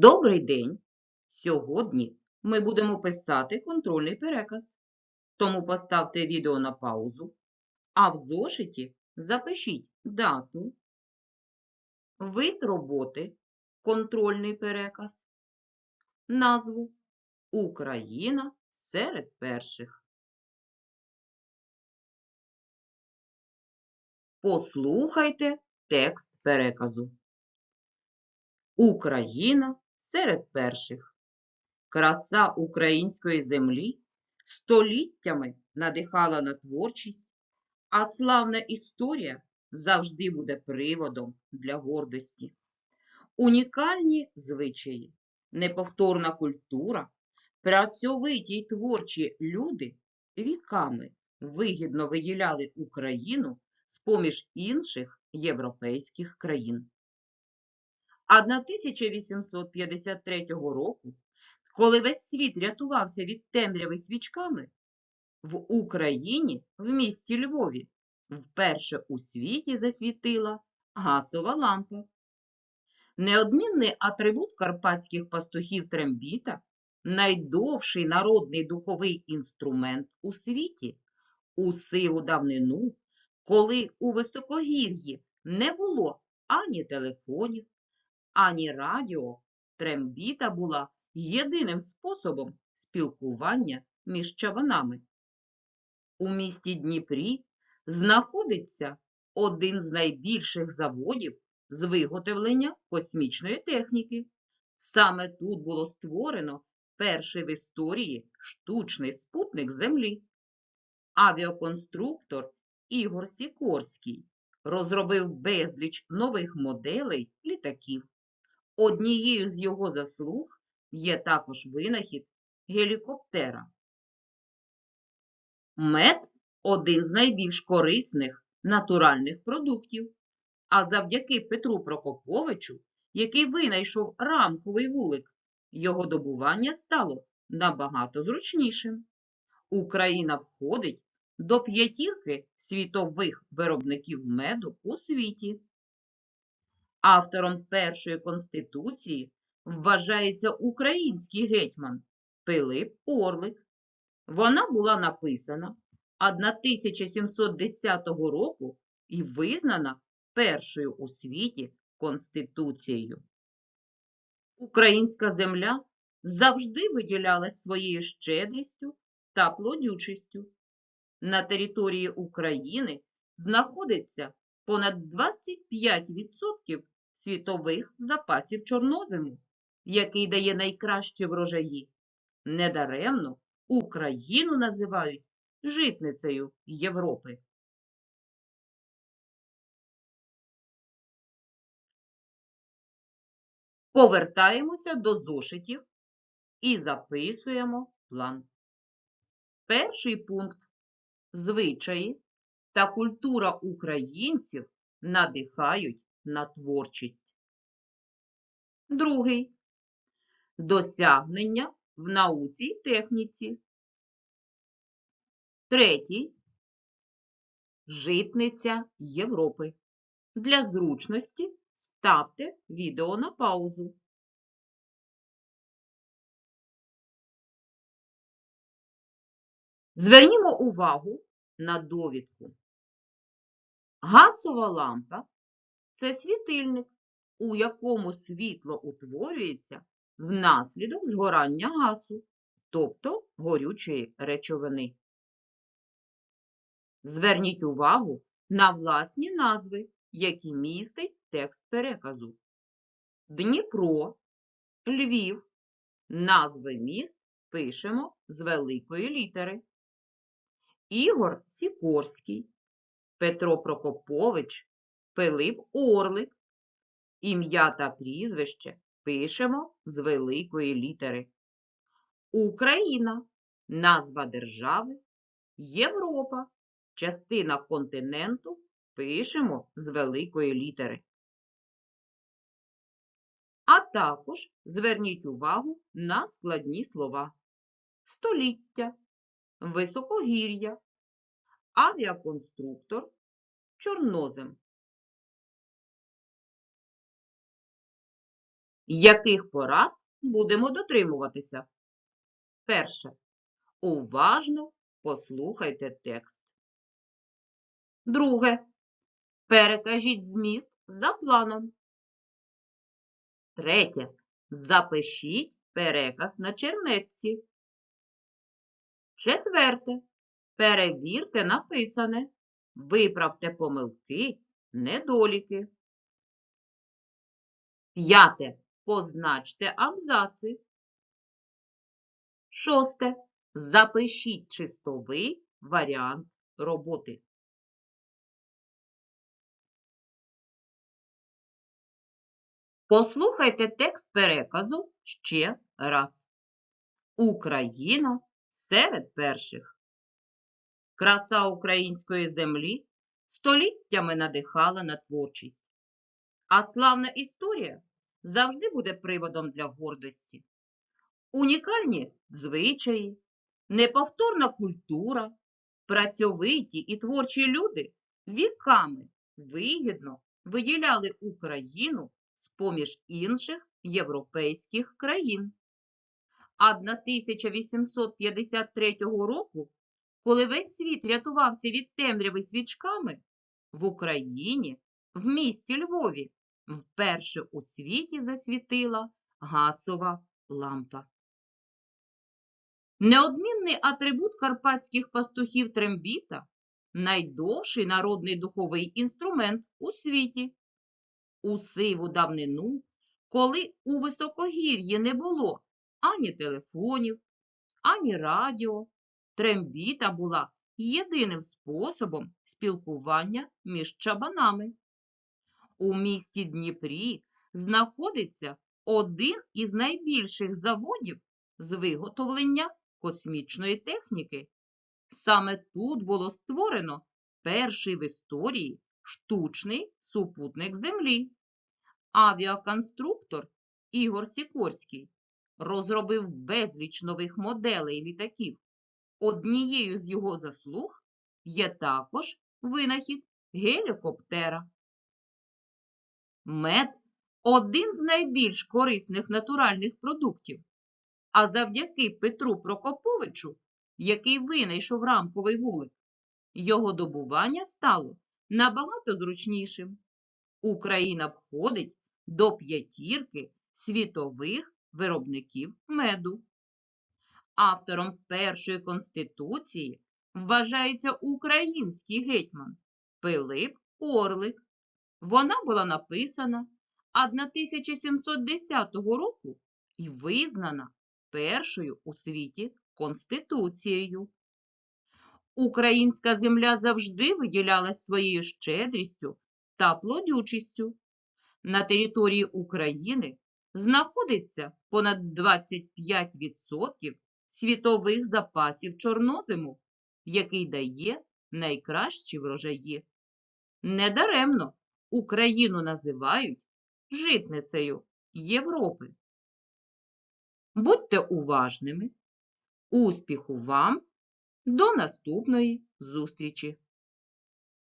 Добрий день! Сьогодні ми будемо писати контрольний переказ. Тому поставте відео на паузу, а в зошиті запишіть дату, вид роботи, контрольний переказ, назву Україна серед перших. Послухайте текст переказу. Україна серед перших. Краса української землі століттями надихала на творчість, а славна історія завжди буде приводом для гордості. Унікальні звичаї, неповторна культура, працьовиті й творчі люди віками вигідно виділяли Україну з-поміж інших європейських країн. А 1853 року, коли весь світ рятувався від темряви свічками, в Україні, в місті Львові, вперше у світі засвітила газова лампа. Неодмінний атрибут карпатських пастухів трембіта – найдовший народний духовий інструмент у світі. У сиву давнину, коли у високогір'ї не було ані телефонів, ані радіо, трембіта була єдиним способом спілкування між чаванами. У місті Дніпрі знаходиться один з найбільших заводів з виготовлення космічної техніки. Саме тут було створено перший в історії штучний спутник Землі. Авіаконструктор Ігор Сікорський розробив безліч нових моделей літаків. Однією з його заслуг є також винахід гелікоптера. Мед один з найбільш корисних натуральних продуктів. А завдяки Петру Прокоповичу, який винайшов рамковий вулик, його добування стало набагато зручнішим. Україна входить до п'ятірки світових виробників меду у світі. Автором першої конституції вважається український гетьман Пилип Орлик. Вона була написана 1710 року і визнана першою у світі конституцією. Українська земля завжди виділялась своєю щедрістю та плодючістю. На території України знаходиться понад 25% світових запасів чорнозиму, який дає найкращі врожаї. Недаремно Україну називають житницею Європи. Повертаємося до зошитів і записуємо план. Перший пункт звичаї та культура українців надихають на творчість. Другий досягнення в науці й техніці. Третій житниця Європи. Для зручності ставте відео на паузу. Звернімо увагу на довідку. Газова лампа це світильник, у якому світло утворюється внаслідок згорання газу, тобто горючої речовини. Зверніть увагу на власні назви, які містить текст переказу. Дніпро, Львів, назви міст пишемо з великої літери. Ігор Сікорський, Петро Прокопович, Пилип Орлик. Ім'я та прізвище пишемо з великої літери. Україна назва держави, Європа, частина континенту пишемо з великої літери. А також зверніть увагу на складні слова. Століття, високогір'я, авіаконструктор, чорнозем. Яких порад будемо дотримуватися? Перше. Уважно послухайте текст. Друге. Перекажіть зміст за планом. Третє. Запишіть переказ на чернетці. Четверте. Перевірте написане. Виправте помилки, недоліки. П'яте. Позначте абзаци. Шосте. Запишіть чистовий варіант роботи. Послухайте текст переказу ще раз. Україна серед перших. Краса української землі століттями надихала на творчість. А славна історія завжди буде приводом для гордості. Унікальні звичаї, неповторна культура, працьовиті і творчі люди віками вигідно виділяли Україну з-поміж інших європейських країн. А 1853 року, коли весь світ рятувався від темряви свічками, в Україні, в місті Львові, вперше у світі засвітила гасова лампа. Неодмінний атрибут карпатських пастухів трембіта – найдовший народний духовий інструмент у світі. У сиву давнину, коли у високогір'ї не було ані телефонів, ані радіо, трембіта була єдиним способом спілкування між чабанами. У місті Дніпрі знаходиться один із найбільших заводів з виготовлення космічної техніки. Саме тут було створено перший в історії штучний супутник Землі. Авіаконструктор Ігор Сікорський розробив безліч нових моделей літаків. Однією з його заслуг є також винахід гелікоптера. Мед один з найбільш корисних натуральних продуктів. А завдяки Петру Прокоповичу, який винайшов рамковий вулик, його добування стало набагато зручнішим. Україна входить до п'ятірки світових виробників меду. Автором першої конституції вважається український гетьман Пилип Орлик. Вона була написана 1710 року і визнана першою у світі Конституцією. Українська земля завжди виділялась своєю щедрістю та плодючістю. На території України знаходиться понад 25% світових запасів чорнозиму, який дає найкращі врожаї. Недаремно Україну називають житницею Європи. Будьте уважними. Успіху вам! До наступної зустрічі!